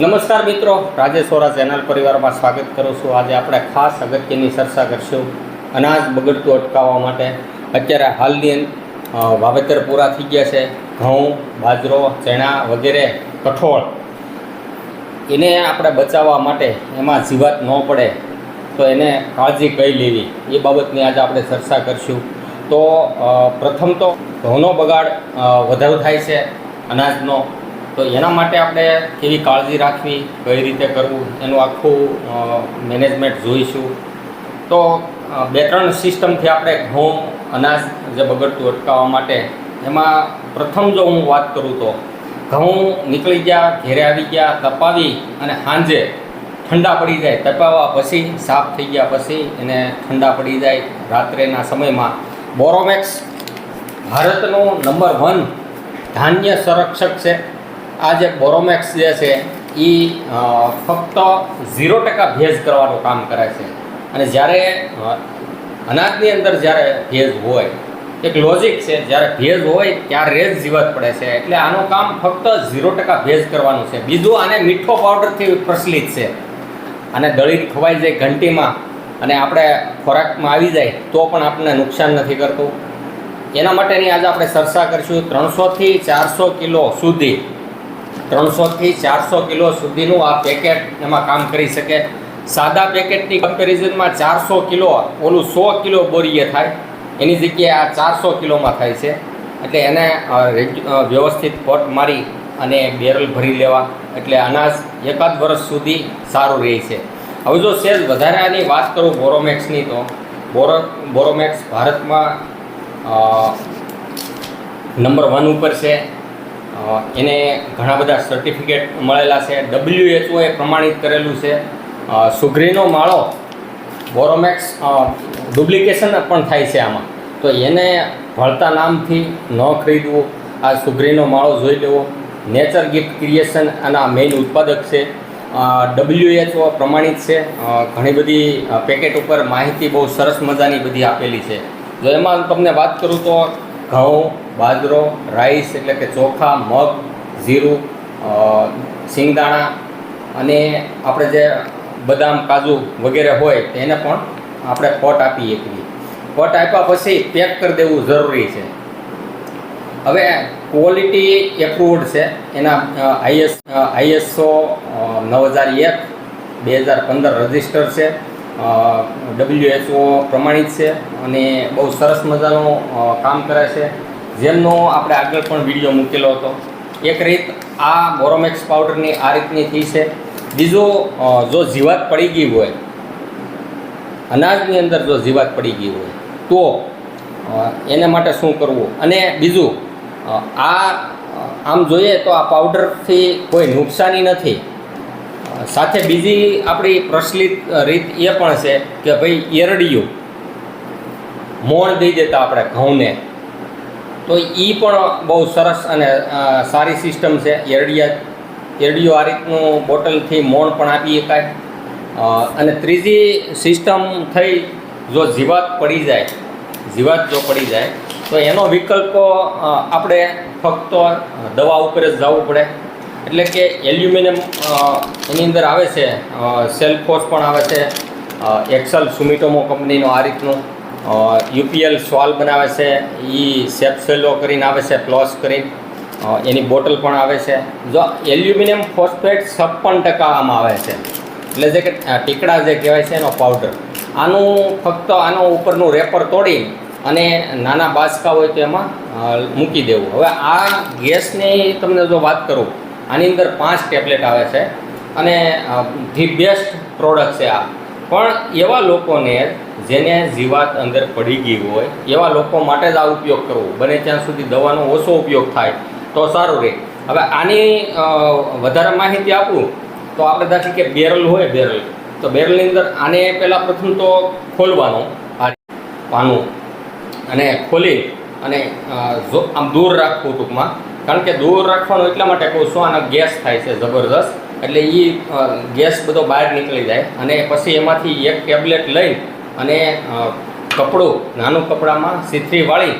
નમસ્કાર મિત્રો, રાજેશ વોરા ચેનલ પરિવારમાં સ્વાગત કરું છું. આજે આપણે ખાસ અગત્યની ચર્ચા કરશું અનાજ બગડતું અટકાવવા માટે. અત્યારે હાલની વાવેતર પૂરા થઈ ગયા છે. ઘઉં, બાજરો, ચણા વગેરે, કઠોળ. એને આપણે બચાવવા માટે એમાં જીવાત ન પડે, તો એને કાળજી કઈ લેવી? એ બાબતની આજે આપણે ચર્ચા કરશું. તો પ્રથમ તો ઘઉંનો બગાડ વધારો થાય છે, અનાજનો. તો એના માટે આપણે કેવી કાળજી રાખવી, કઈ રીતે કરવું, એનું આખું મેનેજમેન્ટ જોઈશું. તો બે ત્રણ સિસ્ટમથી આપણે ઘઉં, અનાજ જે બગડતું અટકાવવા માટે, એમાં પ્રથમ જો હું વાત કરું તો, ઘઉં નીકળી ગયા, ઘેરે આવી ગયા, તપાવી અને સાંજે ઠંડા પડી જાય, તપાવવા પછી સાફ થઈ ગયા પછી એને ઠંડા પડી જાય રાત્રેના સમયમાં. બોરોમેક્સ ભારતનો નંબર વન ધાન્ય સંરક્ષક છે. આ જે બોરોમેક્સ જે છે એ ફક્ત ઝીરો ટકા ભેજ કરવાનું કામ કરે છે. અને જ્યારે અનાજની અંદર જ્યારે ભેજ હોય, એક લોજિક છે, જ્યારે ભેજ હોય ત્યારે જ જીવાત પડે છે. એટલે આનું કામ ફક્ત ઝીરો ટકા ભેજ કરવાનું છે. બીજું આને મીઠો પાવડરથી પ્રચલિત છે. અને દળી ખવાઈ જાય ઘંટીમાં અને આપણે ખોરાકમાં આવી જાય, તો પણ આપણને નુકસાન નથી કરતું. એના માટેની આજે આપણે ચર્ચા કરીશું ત્રણસોથી ચારસો કિલો સુધી ત્રણસોથી ચારસો કિલો સુધીનું આ પેકેટ એમાં કામ કરી શકે. સાદા પેકેટની કમ્પેરિઝનમાં ચારસો કિલો, ઓલું સો કિલો બોરીએ થાય. એની જગ્યાએ આ ચારસો કિલોમાં થાય છે. એટલે એને વ્યવસ્થિત પોટ મારી અને બેરલ ભરી લેવા. એટલે અનાજ એકાદ વર્ષ સુધી સારું રહે છે. હવે જો સેજ વધારે આની વાત કરું બોરોમેક્સની તો બોરો બોરોમેક્સ ભારતમાં નંબર વન ઉપર છે. એને ઘણા બધા સર્ટિફિકેટ મળેલા છે. ડબ્લ્યુએચઓ એ પ્રમાણિત કરેલું છે. સુઘરીનો માળો, બોરોમેક્સ ડુપ્લિકેશન પણ થાય છે આમાં. તો એને ભળતા નામથી ન ખરીદવું. આ સુઘરીનો માળો જોઈ લેવો. નેચર ગિફ્ટ ક્રિએશન આના મેઇન ઉત્પાદક છે. ડબલ્યુએચઓ પ્રમાણિત છે. ઘણી બધી પેકેટ ઉપર માહિતી બહુ સરસ મજાની બધી આપેલી છે. જો એમાં તમને વાત કરું તો ઘઉં બાજરો રાઈસ એટલે કે ચોખા, મગ, જીરું સિંગદાણા અને આપણે જે બદામ, કાજુ વગેરે હોય તેને પણ આપણે પોટ આપી શકીએ પોટ આપ્યા પછી પેક કરી દેવું જરૂરી છે. હવે ક્વોલિટી એપ્રુવડ છે. એના આઈએસ આઈએસઓ નવ હજાર એક, બે હજાર પંદર રજિસ્ટર છે. ડબલ્યુએચઓ પ્રમાણિત છે અને બહુ સરસ મજાનું કામ કરે છે. જેમનો આપણે આગળ પણ વીડિયો મૂકેલો હતો. એક રીત આ બોરોમેક્સ પાવડરની આ રીતની થઈ છે. બીજું જો જીવાત પડી ગઈ હોય, અનાજની અંદર જો જીવાત પડી ગઈ હોય, તો એને માટે શું કરવું? અને બીજું આ, આમ જોઈએ તો આ પાવડરથી કોઈ નુકસાની નથી. સાથે બીજી આપણી પ્રચલિત રીત એ પણ છે કે ભાઈ એરડિયું, મોણ દઈ દેતા આપણે ઘઉંને. તો એ પણ બહુ સરસ અને સારી સિસ્ટમ છે. એરડિયા, એરડિયો આ રીતનું બોટલથી મોણ પણ આપી શકાય. અને ત્રીજી સિસ્ટમ થઈ જો જીવાત પડી જાય, જીવાત જો પડી જાય, તો એનો વિકલ્પ આપણે ફક્ત દવા ઉપર જ જવું પડે. એટલે કે એલ્યુમિનિયમ એની અંદર આવે છે સેલ્ફોસ પણ આવે છે એક્સલ સુમિટોમો કંપનીનો આ રીતનું. યુપીએલ સોલ બનાવે છે. એ સેપ્સેલો કરીને આવે છે, પ્લસ કરીને. એની બોટલ પણ આવે છે. જો એલ્યુમિનિયમ ફોસ્ફેટ છપ્પન ટકા આમાં આવે છે. એટલે જે કે ટીકડા જે કહેવાય છે એનો પાવડર આનું ફક્ત આનો ઉપરનું રેપર તોડી અને નાના બાસકા હોય તો એમાં મૂકી દેવું. હવે આ ગેસની તમને જો વાત કરું, આની અંદર પાંચ ટેબ્લેટ આવે છે અને ધી બેસ્ટ પ્રોડક્ટ છે આ. પણ એવા લોકોને જેને જીવાત અંદર પડી ગઈ હોય, એવા લોકો માટે જ આ ઉપયોગ કરવો. બને ત્યાં સુધી દવાનો ઓછો ઉપયોગ થાય. તો સારું રહે હવે આની વધારે માહિતી આપું? તો આપણે દાખલ કે બેરલ હોય બેરલ. તો બેરલની અંદર આને પહેલાં પ્રથમ તો ખોલવાનું. પાનું. અને ખોલી અને જો આમ દૂર રાખવું ટૂંકમાં. કારણ કે દૂર રાખવાનું એટલા માટે કહું છું, આનો ગેસ થાય છે જબરદસ્ત એટલે એ ગેસ બધો બહાર નીકળી જાય. અને પછી એમાંથી એક ટેબ્લેટ લઈ અને કપડું, નાનું કપડામાં સીથરી વાળી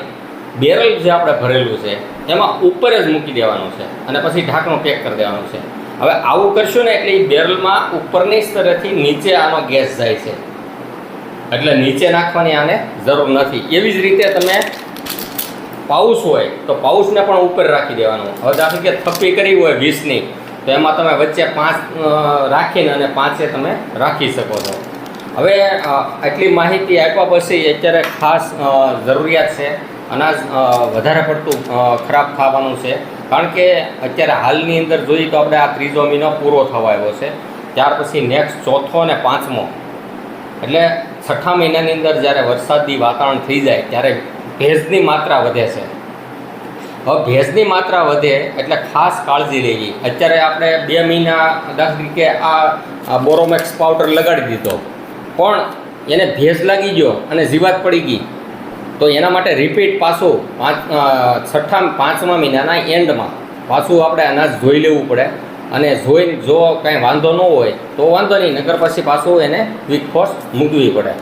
બેરલ જે આપણે ભરેલું છે, એમાં ઉપર જ મૂકી દેવાનું છે અને પછી ઢાંકણું પેક કરી દેવાનું છે. હવે આવું કરશું ને એટલે એ બેરલમાં ઉપરની સ્તરેથી નીચે આનો ગેસ જાય છે. એટલે નીચે નાખવાની આને જરૂર નથી. એવી જ રીતે તમે પાઉસ હોય, તો પાઉસને પણ ઉપર રાખી દેવાનું. હવે દાખલ કે થપ્પી કરી હોય વીસની, તો એમાં તમે વચ્ચે પાંચ રાખીને અને પાંચે તમે રાખી શકો છો. હવે આટલી માહિતી આપ્યા પછી અત્યારે ખાસ જરૂરિયાત છે. અનાજ વધારે પડતું ખરાબ થવાનું છે. કારણ કે અત્યારે હાલની અંદર જોઈએ તો આપણે આ ત્રીજો મહિનો પૂરો થવા આવ્યો છે. ત્યાર પછી નેક્સ્ટ ચોથો અને પાંચમો. એટલે છઠ્ઠા મહિનાની અંદર જ્યારે વરસાદી વાતાવરણ થઈ જાય, ત્યારે ભેજની માત્રા વધે છે. હવે ભેજની માત્રા વધે એટલે ખાસ કાળજી લેવી. અત્યારે આપણે બે મહિના દાખલા તરીકે આ બોરોમેક્સ પાવડર લગાડી દીધો. પણ એને ભેજ લાગી ગયો અને જીવાત પડી ગઈ. તો એના માટે રિપીટ પાછું પાંચ છઠ્ઠા, પાંચમા મહિનાના એન્ડમાં પાછું આપણે અનાજ જોઈ લેવું પડે. અને જોઈ જો કાંઈ વાંધો ન હોય, તો વાંધો નહીં નગર પછી પાછું એને ક્વિક ફોર્સ મૂકવી પડે.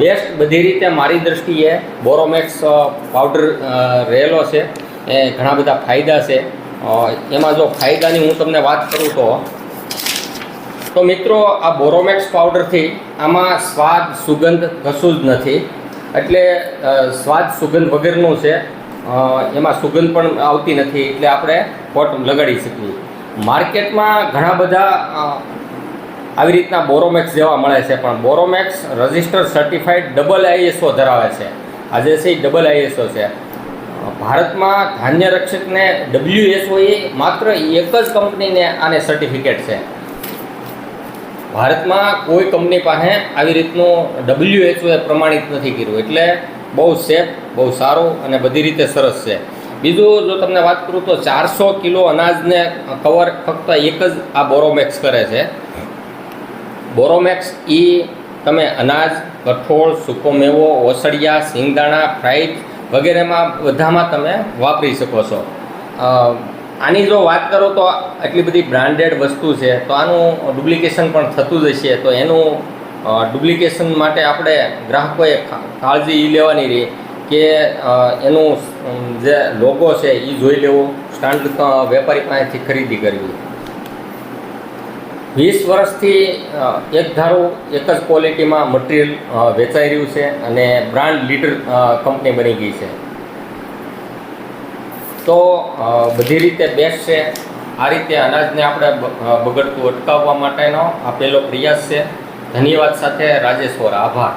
બેસ્ટ બધી રીતે મારી દૃષ્ટિએ બોરોમેક્સ પાવડર રહેલો છે. એ ઘણા બધા ફાયદા છે. એમાં જો ફાયદાની હું તમને વાત કરું તો તો મિત્રો આ બોરોમેક્સ પાવડરથી આમાં સ્વાદ સુગંધ કશું જ નથી. એટલે સ્વાદ સુગંધ વગરનું છે. એમાં સુગંધ પણ આવતી નથી. એટલે આપણે પોટ લગાડી શકીએ. માર્કેટમાં ઘણા બધા આવી રીતના બોરોમેક્સ જેવા મળે છે. પણ Boromax register certified double ISO ધરાવે છે. આજે છે ડબલ આઈએસઓ છે. ભારતમાં ધાન્ય રક્ષકને ડબલ્યુએસઓ એ માત્ર એક જ કંપનીને આને સર્ટિફિકેટ છે. ભારતમાં કોઈ કંપની પાસે આવી રીતનું ડબલ્યુએચઓ એ પ્રમાણિત નથી કર્યું. એટલે બહુ સેફ, બહુ સારું અને બધી રીતે સરસ છે. બીજું જો તમને વાત કરું તો ચારસો કિલો અનાજને કવર ફક્ત એક જ આ બોરોમેક્સ કરે છે. બોરોમેક્સ એ તમે અનાજ, કઠોળ, સૂકો મેવો, ઓસડિયા, સિંગદાણા, ફ્રાઈડ વગેરેમાં બધામાં તમે વાપરી શકો છો. આની જો વાત કરો તો આટલી બધી બ્રાન્ડેડ વસ્તુ છે, તો આનું ડુપ્લિકેશન પણ થતું જ હશે. તો એનું ડુપ્લિકેશન માટે આપણે ગ્રાહકોએ કાળજી એ લેવાની રહી કે એનું જે લોગો છે એ જોઈ લેવો. સ્ટાન્ડ વેપારી પાસેથી ખરીદી કરવી. વીસ વર્ષથી એક ધારું, એક જ ક્વોલિટીમાં મટીરિયલ વેચાઈ રહ્યું છે અને બ્રાન્ડ લીડર કંપની બની ગઈ છે. તો બધી રીતે બેસ્ટ છે. આ રીતે અનાજને આપણે બગડતું અટકાવવા માટેનો આ પહેલો પ્રયાસ છે. ધન્યવાદ સાથે રાજેશ્વર આભાર.